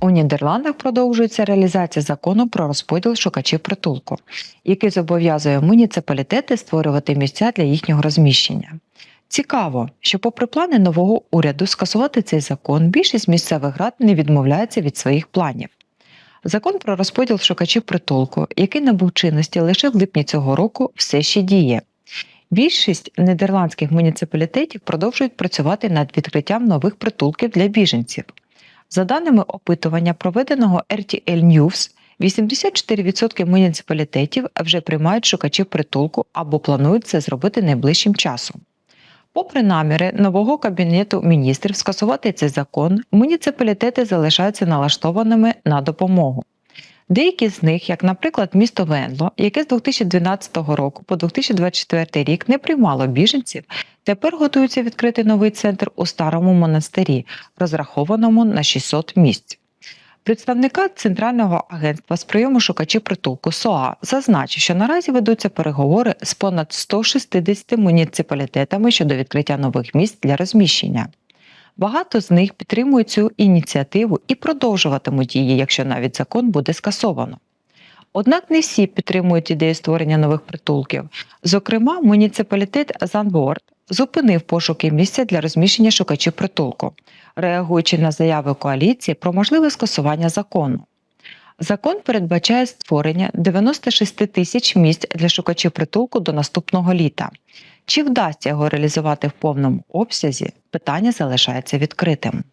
У Нідерландах продовжується реалізація закону про розподіл шукачів притулку, який зобов'язує муніципалітети створювати місця для їхнього розміщення. Цікаво, що, попри плани нового уряду скасувати цей закон, більшість місцевих рад не відмовляється від своїх планів. Закон про розподіл шукачів притулку, який набув чинності лише в липні цього року, все ще діє. Більшість нідерландських муніципалітетів продовжують працювати над відкриттям нових притулків для біженців. За даними опитування, проведеного RTL News, 84% муніципалітетів вже приймають шукачів притулку або планують це зробити найближчим часом. Попри наміри нового кабінету міністрів скасувати цей закон, муніципалітети залишаються налаштованими на допомогу. Деякі з них, як, наприклад, місто Венло, яке з 2012 року по 2024 рік не приймало біженців, тепер готуються відкрити новий центр у старому монастирі, розрахованому на 600 місць. Представника Центрального агентства з прийому шукачів притулку СОА зазначив, що наразі ведуться переговори з понад 160 муніципалітетами щодо відкриття нових місць для розміщення. Багато з них підтримують цю ініціативу і продовжуватимуть її, якщо навіть закон буде скасовано. Однак не всі підтримують ідею створення нових притулків. Зокрема, муніципалітет Занворд зупинив пошуки місця для розміщення шукачів притулку, реагуючи на заяви коаліції про можливе скасування закону. Закон передбачає створення 96 тисяч місць для шукачів притулку до наступного літа. Чи вдасться його реалізувати в повному обсязі, питання залишається відкритим.